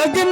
लग्न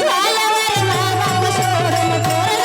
ঝাল আমার মা বাবা শরম করে